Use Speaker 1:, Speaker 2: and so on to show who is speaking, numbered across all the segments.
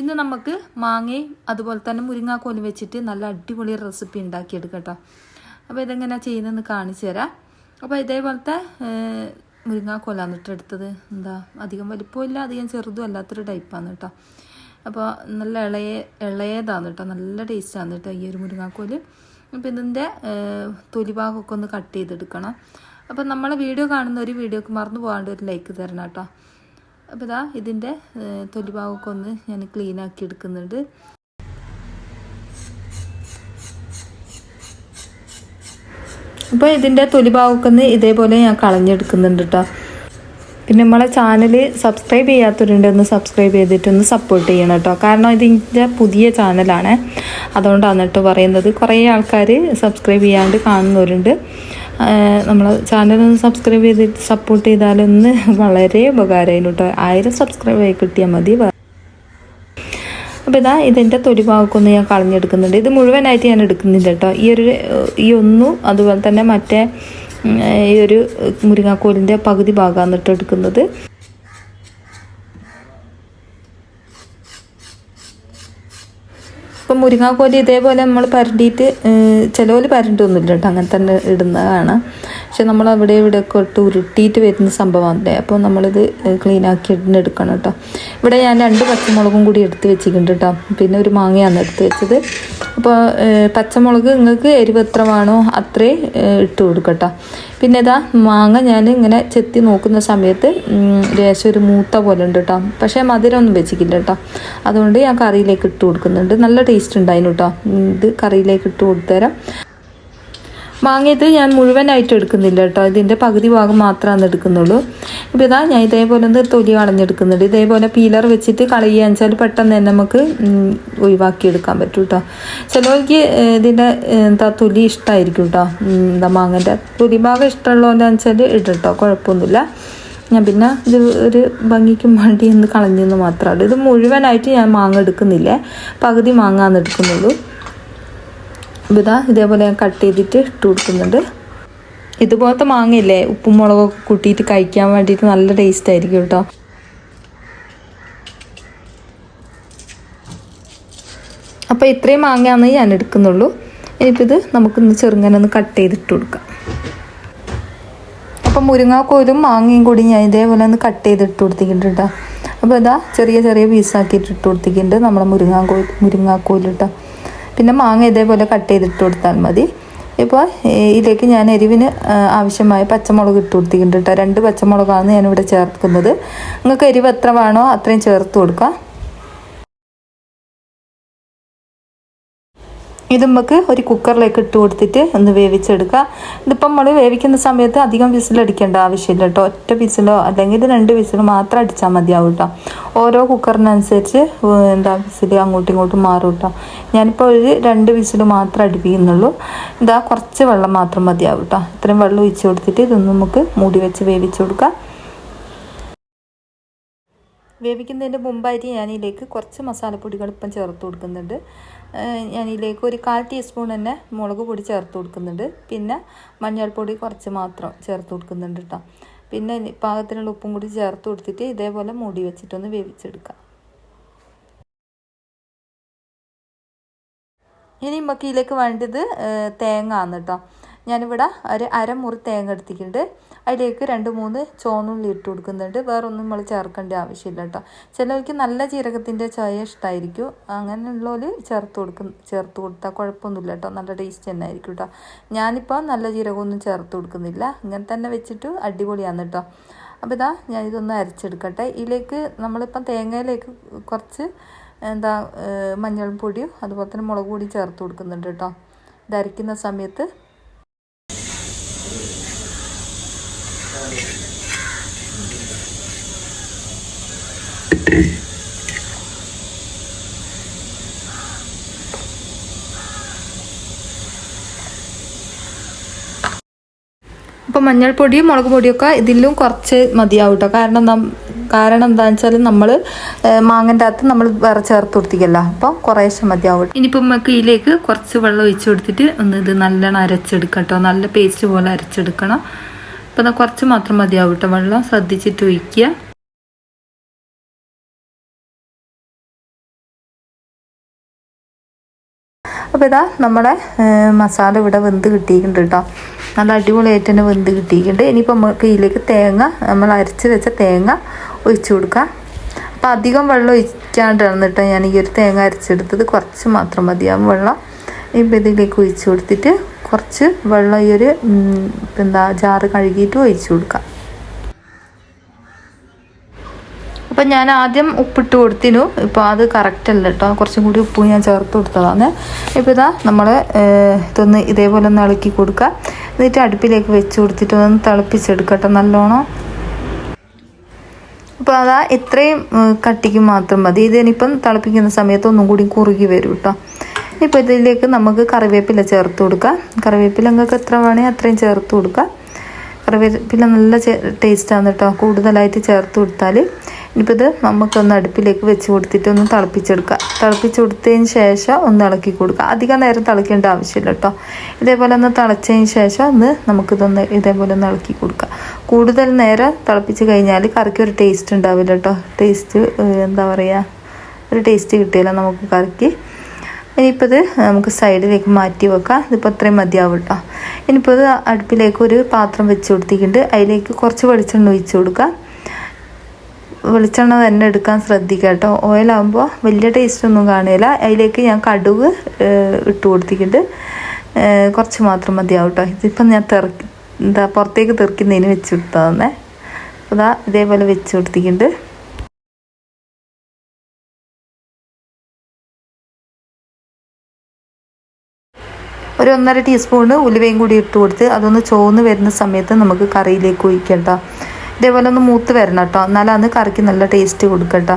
Speaker 1: ഇന്ന് നമുക്ക് മാങ്ങയും അതുപോലെ തന്നെ മുരിങ്ങാക്കോലും വെച്ചിട്ട് നല്ല അടിപൊളി റെസിപ്പി ഉണ്ടാക്കിയെടുക്കട്ടോ. അപ്പോൾ ഇതെങ്ങനെയാണ് ചെയ്യുന്നതെന്ന് കാണിച്ചു തരാം. അപ്പോൾ ഇതേപോലത്തെ മുരിങ്ങാക്കോലാണ് കേട്ടോ എടുത്തത്. എന്താ അധികം വലിപ്പമില്ല അധികം ചെറുതും അല്ലാത്തൊരു ടൈപ്പാണ് കേട്ടോ അപ്പോൾ നല്ല ഇളയ ഇളയതാണ് കേട്ടോ നല്ല ടേസ്റ്റാണ് കേട്ടോ ഈ ഒരു മുരിങ്ങാക്കോൽ. അപ്പോൾ ഇതിന്റെ തൊലിഭാഗമൊക്കെ ഒന്ന് കട്ട് ചെയ്തെടുക്കണം. അപ്പോൾ നമ്മളെ വീഡിയോ കാണുന്ന ഒരു വീഡിയോക്ക് മറന്നു പോകാണ്ട് ഒരു ലൈക്ക് തരണം കേട്ടോ അപ്പോൾ ഇതാ ഇതിന്റെ തൊലി ഭാഗമൊക്കെ ഒന്ന് ഞാൻ ക്ലീൻ ആക്കി എടുക്കുന്നുണ്ട്. അപ്പോൾ ഇതിന്റെ തൊലി ഭാഗമൊക്കെ ഒന്ന് ഇതേപോലെ ഞാൻ കളഞ്ഞെടുക്കുന്നുണ്ട് കേട്ടോ പിന്നെ നമ്മളെ ചാനൽ സബ്സ്ക്രൈബ് ചെയ്യാത്തവരുണ്ട് ഒന്ന് സബ്സ്ക്രൈബ് ചെയ്തിട്ടൊന്ന് സപ്പോർട്ട് ചെയ്യണം കേട്ടോ കാരണം ഇതിന്റെ പുതിയ ചാനലാണ് അതുകൊണ്ടാണ് കേട്ടോ പറയുന്നത്. കുറേ ആൾക്കാർ സബ്സ്ക്രൈബ് ചെയ്യാണ്ട് കാണുന്നവരുണ്ട്. നമ്മൾ ചാനൽ ഒന്ന് സബ്സ്ക്രൈബ് ചെയ്തിട്ട് സപ്പോർട്ട് ചെയ്താലൊന്ന് വളരെ ഉപകാരമായിരുന്നു കേട്ടോ. ആയിരം സബ്സ്ക്രൈബ് ആയി കിട്ടിയാൽ മതി. അപ്പോൾ ഇതാ ഇതിന്റെ തൊലി ഭാഗമൊക്കെ ഞാൻ കളഞ്ഞെടുക്കുന്നുണ്ട്. ഇത് മുഴുവനായിട്ട് ഞാൻ എടുക്കുന്നില്ല കേട്ടോ. ഈ ഒരു ഈ ഒന്നും അതുപോലെ തന്നെ മറ്റേ ഈ ഒരു മുരിങ്ങാക്കോലിന്റെ പകുതി ഭാഗമാണ് എടുക്കുന്നത്. ഇപ്പം മുരിങ്ങാക്കോലി ഇതേപോലെ നമ്മൾ പരണ്ടിയിട്ട് ചിലവർ പരണ്ടൊന്നുമില്ല കേട്ടോ. അങ്ങനെ തന്നെ ഇടുന്നതാണ്. പക്ഷെ നമ്മൾ അവിടെ ഇവിടെ ഒക്കെ ഇട്ട് ഉരുട്ടിയിട്ട് വരുന്ന സംഭവമാണ് അപ്പോൾ നമ്മളിത് ക്ലീൻ ആക്കി എടുക്കണം കേട്ടോ. ഇവിടെ ഞാൻ രണ്ട് പച്ചമുളകും കൂടി എടുത്ത് വെച്ചിട്ടുണ്ട് കേട്ടോ. പിന്നെ ഒരു മാങ്ങയാണ് എടുത്ത് വെച്ചത്. അപ്പോൾ പച്ചമുളക് നിങ്ങൾക്ക് എരിവ് എത്ര വേണോ അത്രേ ഇട്ട് കൊടുക്കട്ടോ പിന്നെ ഇതാ മാങ്ങ ഞാൻ ഇങ്ങനെ ചെത്തി നോക്കുന്ന സമയത്ത് ലേശം ഒരു മൂത്ത പോലെ ഉണ്ട് കേട്ടോ. പക്ഷേ മധുരമൊന്നും വെച്ചിട്ടില്ല കേട്ടോ. അതുകൊണ്ട് ഞാൻ കറിയിലേക്ക് ഇട്ട് കൊടുക്കുന്നുണ്ട്. നല്ല ടേസ്റ്റ് ഉണ്ടായിരുന്നു കേട്ടോ. ഇത് കറിയിലേക്ക് ഇട്ട് കൊടുത്തുതരാം മാങ്ങയത് ഞാൻ മുഴുവനായിട്ട് എടുക്കുന്നില്ല കേട്ടോ. ഇതിന്റെ പകുതി ഭാഗം മാത്രമാണ് എടുക്കുന്നുള്ളൂ. ഇപ്പോൾ ഇതാ ഞാൻ ഇതേപോലെ ഒന്ന് തൊലി കളഞ്ഞെടുക്കുന്നുണ്ട്. ഇതേപോലെ പീലർ വെച്ചിട്ട് കളയുകയെന്ന് വെച്ചാൽ പെട്ടെന്ന് തന്നെ നമുക്ക് ഒഴിവാക്കിയെടുക്കാൻ പറ്റും കേട്ടോ ചിലവർക്ക് ഇതിന്റെ എന്താ തൊലി ഇഷ്ടമായിരിക്കും കേട്ടോ എന്താ മാങ്ങന്റെ തൊലി ഭാഗം ഇഷ്ടമുള്ളതെന്ന് വെച്ചാൽ ഇടട്ടോ കുഴപ്പമൊന്നുമില്ല. ഞാൻ പിന്നെ ഇത് ഒരു ഭംഗിക്കും വേണ്ടി ഒന്ന് കളഞ്ഞെന്ന് മാത്രമാണ് ഇത് മുഴുവനായിട്ട് ഞാൻ മാങ്ങ എടുക്കുന്നില്ല. പകുതി മാങ്ങാന്ന് എടുക്കുന്നുള്ളൂ. ഇതാ ഇതേപോലെ ഞാൻ കട്ട് ചെയ്തിട്ട് ഇട്ട് കൊടുക്കുന്നുണ്ട്. ഇതുപോലത്തെ മാങ്ങയില്ലേ? ഉപ്പും മുളകൊക്കെ കൂട്ടിയിട്ട് കഴിക്കാൻ വേണ്ടിയിട്ട് നല്ല ടേസ്റ്റ് ആയിരിക്കും കേട്ടോ അപ്പോൾ ഇത്രയും മാങ്ങയാണ് ഞാൻ എടുക്കുന്നുള്ളൂ. ഇനിയിപ്പോൾ ഇത് നമുക്കൊന്ന് ചെറുങ്ങനെ ഒന്ന് കട്ട് ചെയ്തിട്ട് കൊടുക്കാം. അപ്പം മുരിങ്ങാക്കോലും മാങ്ങയും കൂടി ഞാൻ ഇതേപോലെ ഒന്ന് കട്ട് ചെയ്തിട്ട് കൊടുത്തിട്ടുണ്ട് കേട്ടോ അപ്പോൾ ഇതാ ചെറിയ ചെറിയ പീസാക്കിയിട്ട് ഇട്ട് കൊടുത്തിട്ടുണ്ട് നമ്മളെ മുരിങ്ങാക്കോ മുരിങ്ങാക്കോൽ കേട്ടോ പിന്നെ മാങ്ങ ഇതേപോലെ കട്ട് ചെയ്തിട്ട് കൊടുത്താൽ മതി. ഇപ്പോൾ ഇതിലേക്ക് ഞാൻ എരിവിന് ആവശ്യമായ പച്ചമുളക് ഇട്ട് കൊടുത്തിട്ടുണ്ട് കേട്ടോ രണ്ട് പച്ചമുളകാണ് ഞാനിവിടെ ചേർക്കുന്നത്. നിങ്ങൾക്ക് എരിവ് എത്ര വേണോ അത്രയും ചേർത്ത് കൊടുക്കാം. ഇത് നമുക്ക് ഒരു കുക്കറിലേക്ക് ഇട്ട് കൊടുത്തിട്ട് ഒന്ന് വേവിച്ചെടുക്കുക. ഇതിപ്പം നമ്മൾ വേവിക്കുന്ന സമയത്ത് അധികം വിസിലടിക്കേണ്ട ആവശ്യമില്ല കേട്ടോ. ഒറ്റ വിസിലോ അല്ലെങ്കിൽ രണ്ട് വിസിലോ മാത്രം അടിച്ചാൽ മതിയാവും കേട്ടോ. ഓരോ കുക്കറിനനുസരിച്ച് എന്താ വിസിൽ അങ്ങോട്ടും ഇങ്ങോട്ടും മാറും കേട്ടോ. ഞാനിപ്പോൾ ഒരു രണ്ട് വിസിൽ മാത്രം അടുപ്പിക്കുന്നുള്ളൂ. ഇതാ കുറച്ച് വെള്ളം മാത്രം മതിയാവും കേട്ടോ. ഇത്രയും വെള്ളം ഒഴിച്ച് കൊടുത്തിട്ട് ഇതൊന്ന് നമുക്ക് മൂടി വെച്ച് വേവിച്ച് കൊടുക്കാം. വേവിക്കുന്നതിന്റെ മുമ്പായിട്ട് ഞാനിതിലേക്ക് കുറച്ച് മസാലപ്പൊടികൾ ഇപ്പം ചേർത്ത് കൊടുക്കുന്നുണ്ട്. ഞാനിതിലേക്ക് ഒരു കാൽ ടീസ്പൂൺ തന്നെ മുളക് പൊടി ചേർത്ത് കൊടുക്കുന്നുണ്ട്. പിന്നെ മഞ്ഞൾപ്പൊടി കുറച്ച് മാത്രം ചേർത്ത് കൊടുക്കുന്നുണ്ട് കേട്ടോ പിന്നെ പാകത്തിനുള്ള ഉപ്പും കൂടി ചേർത്ത് കൊടുത്തിട്ട് ഇതേപോലെ മൂടി വെച്ചിട്ടൊന്ന് വേവിച്ചെടുക്കാം. ഇനി നമുക്ക് ഇതിലേക്ക് വേണ്ടത് തേങ്ങ ആണ് കേട്ടോ ഞാനിവിടെ ഒരു അരമുറി തേങ്ങ എടുത്തിട്ടുണ്ട്. അതിലേക്ക് രണ്ട് മൂന്ന് ചോന്നുള്ളി ഇട്ട് കൊടുക്കുന്നുണ്ട്. വേറൊന്നും നമ്മൾ ചേർക്കേണ്ട ആവശ്യമില്ല കേട്ടോ. ചിലവർക്ക് നല്ല ജീരകത്തിന്റെ ചായ ഇഷ്ടമായിരിക്കും അങ്ങനെയുള്ളവർ ചേർത്ത് കൊടുക്കും ചേർത്ത് കൊടുത്താൽ കുഴപ്പമൊന്നുമില്ല കേട്ടോ. നല്ല ടേസ്റ്റ് തന്നെ ആയിരിക്കും കേട്ടോ. ഞാനിപ്പോൾ നല്ല ജീരകമൊന്നും ചേർത്ത് കൊടുക്കുന്നില്ല. ഇങ്ങനെ തന്നെ വെച്ചിട്ട് അടിപൊളിയാണ് കേട്ടോ. അപ്പോൾ ഇതാ ഞാൻ ഇതൊന്ന് അരച്ചെടുക്കട്ടെ. ഇതിലേക്ക് നമ്മളിപ്പം തേങ്ങയിലേക്ക് കുറച്ച് എന്താ മഞ്ഞൾപ്പൊടിയും അതുപോലെ തന്നെ മുളക് പൊടി ചേർത്ത് കൊടുക്കുന്നുണ്ട് കേട്ടോ. ഇത് അരയ്ക്കുന്ന സമയത്ത് ഇപ്പോൾ മഞ്ഞൾപ്പൊടിയും മുളക് പൊടിയൊക്കെ ഇതിലും കുറച്ച് മതിയാവും കേട്ടോ കാരണം കാരണം എന്താണെന്ന് വെച്ചാൽ നമ്മൾ മാങ്ങന്റെ അകത്ത് നമ്മൾ വേറെ ചേർത്ത് കൊടുത്തിക്കല്ല അപ്പം കുറേശ്ശെ മതിയാവും ഇനിയിപ്പം നമുക്ക് ഇതിലേക്ക് കുറച്ച് വെള്ളം ഒഴിച്ചു കൊടുത്തിട്ട് ഒന്ന് ഇത് നല്ലോണം അരച്ചെടുക്കാം കേട്ടോ നല്ല പേസ്റ്റ് പോലെ അരച്ചെടുക്കണം. അപ്പോൾ കുറച്ച് മാത്രം മതിയാവും കേട്ടോ വെള്ളം ശ്രദ്ധിച്ചിട്ട് ഒഴിക്കുക. അപ്പോൾ ഇതാ നമ്മുടെ മസാല ഇവിടെ വെന്ത് കിട്ടിയിട്ടുണ്ട് കേട്ടോ നല്ല അടിപൊളിയായിട്ട് തന്നെ വെന്ത് കിട്ടിയിട്ടുണ്ട്. ഇനിയിപ്പോൾ നമുക്ക് ഇതിലേക്ക് തേങ്ങ നമ്മൾ അരച്ച് വെച്ച തേങ്ങ ഒഴിച്ചു കൊടുക്കാം. അപ്പോൾ അധികം വെള്ളം ഒഴിക്കാണ്ടാണ് കേട്ടോ ഞാൻ ഈ ഒരു തേങ്ങ അരച്ചെടുത്തത്. കുറച്ച് മാത്രം മതിയാവും വെള്ളം. ഇപ്പം ഇതിലേക്ക് ഒഴിച്ചു കൊടുത്തിട്ട് കുറച്ച് വെള്ളം ഈ ഒരു എന്താ ജാറ് കഴുകിയിട്ട് ഒഴിച്ചു കൊടുക്കാം. അപ്പം ഞാൻ ആദ്യം ഉപ്പിട്ട് കൊടുത്തിനു. ഇപ്പോൾ അത് കറക്റ്റ് അല്ല കേട്ടോ കുറച്ചും കൂടി ഉപ്പ് ഞാൻ ചേർത്ത് കൊടുത്തതാണ്. ഇപ്പോൾ ഇതാ നമ്മൾ ഇതൊന്ന് ഇതേപോലെ ഒന്ന് ഇളക്കി കൊടുക്കുക എന്നിട്ട് അടുപ്പിലേക്ക് വെച്ച് കൊടുത്തിട്ട് ഒന്ന് തിളപ്പിച്ചെടുക്കട്ടെ നല്ലോണം. അപ്പോൾ അതാ ഇത്രയും കട്ടിക്ക് മാത്രം മതി. ഇതിനിപ്പം തിളപ്പിക്കുന്ന സമയത്ത് ഒന്നും കൂടി കുറുകി വരും കേട്ടോ ഇപ്പോൾ ഇതിലേക്ക് നമുക്ക് കറിവേപ്പില ചേർത്ത് കൊടുക്കാം. കറിവേപ്പില നിങ്ങൾക്ക് എത്ര വേണേൽ അത്രയും ചേർത്ത് കൊടുക്കുക കറിവേപ്പില നല്ല ടേസ്റ്റാണ് കേട്ടോ കൂടുതലായിട്ട് ചേർത്ത് കൊടുത്താൽ ഇനിയിപ്പോൾ ഇത് നമുക്കൊന്ന് അടുപ്പിലേക്ക് വെച്ച് കൊടുത്തിട്ട് ഒന്ന് തിളപ്പിച്ചെടുക്കുക തിളപ്പിച്ച് കൊടുത്തതിന് ശേഷം ഒന്ന് ഇളക്കി കൊടുക്കുക അധികം നേരം തിളക്കേണ്ട ആവശ്യമില്ല കേട്ടോ ഇതേപോലെ ഒന്ന് തിളച്ചതിന് ശേഷം ഒന്ന് നമുക്കിതൊന്ന് ഇതേപോലെ ഒന്ന് ഇളക്കി കൊടുക്കുക കൂടുതൽ നേരം തിളപ്പിച്ച് കഴിഞ്ഞാൽ കറിക്ക് ഒരു ടേസ്റ്റ് ഉണ്ടാവില്ല കേട്ടോ ടേസ്റ്റ് എന്താ പറയുക ഒരു ടേസ്റ്റ് കിട്ടിയില്ല നമുക്ക് കറിക്ക്. ഇനിയിപ്പോൾ ഇത് നമുക്ക് സൈഡിലേക്ക് മാറ്റി വെക്കാം. ഇതിപ്പോൾ അത്രയും മതിയാവും കേട്ടോ ഇനിയിപ്പോൾ ഇത് അടുപ്പിലേക്ക് ഒരു പാത്രം വെച്ച് കൊടുത്തിട്ടുണ്ട്. അതിലേക്ക് കുറച്ച് വെളിച്ചെണ്ണ ഒഴിച്ച് കൊടുക്കാം. വെളിച്ചെണ്ണ തന്നെ എടുക്കാൻ ശ്രദ്ധിക്കുക കേട്ടോ ഓയിലാകുമ്പോൾ വലിയ ടേസ്റ്റ് ഒന്നും കാണില്ല. അതിലേക്ക് ഞാൻ കടുക് ഇട്ട് കൊടുത്തിട്ടുണ്ട്. കുറച്ച് മാത്രം മതിയാവും കേട്ടോ ഇതിപ്പം ഞാൻ തെറക്കി എന്താ പുറത്തേക്ക് തെറിക്കുന്നതിന് വെച്ച് കൊടുത്തതന്നെ അതാ ഇതേപോലെ വെച്ച് കൊടുത്തിട്ടുണ്ട്. ഒരു ഒന്നര ടീസ്പൂണ് ഉലുവയും കൂടി ഇട്ട് കൊടുത്ത് അതൊന്ന് ചോന്ന് വരുന്ന സമയത്ത് നമുക്ക് കറിയിലേക്ക് ഒഴിക്കാം ഇതേപോലെ ഒന്ന് മൂത്ത് വരണം കേട്ടോ എന്നാലാണ് കറിക്ക് നല്ല ടേസ്റ്റ് കൊടുക്കട്ടോ.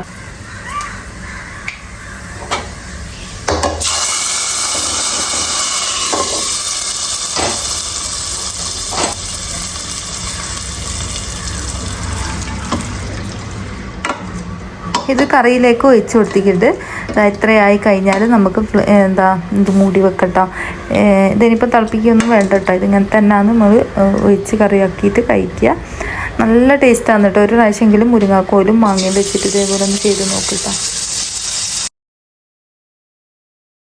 Speaker 1: ഇത് കറിയിലേക്ക് ഒഴിച്ച് കൊടുത്തിട്ടുണ്ട്. എത്രയായി കഴിഞ്ഞാൽ നമുക്ക് എന്താ ഇത് മൂടി വെക്കട്ടോ. ഇതിനിപ്പോൾ തിളപ്പിക്കൊന്നും വേണ്ട കേട്ടോ ഇതിങ്ങനെ തന്നെ നമ്മൾ ഒഴിച്ച് കറിയാക്കിയിട്ട് കഴിക്കുക. നല്ല ടേസ്റ്റാണ് കേട്ടോ ഒരു പ്രാവശ്യമെങ്കിലും മുരിങ്ങാക്കോലും മാങ്ങയും വെച്ചിട്ട് ഇതേപോലെ ഒന്ന് ചെയ്ത് നോക്കിട്ടോ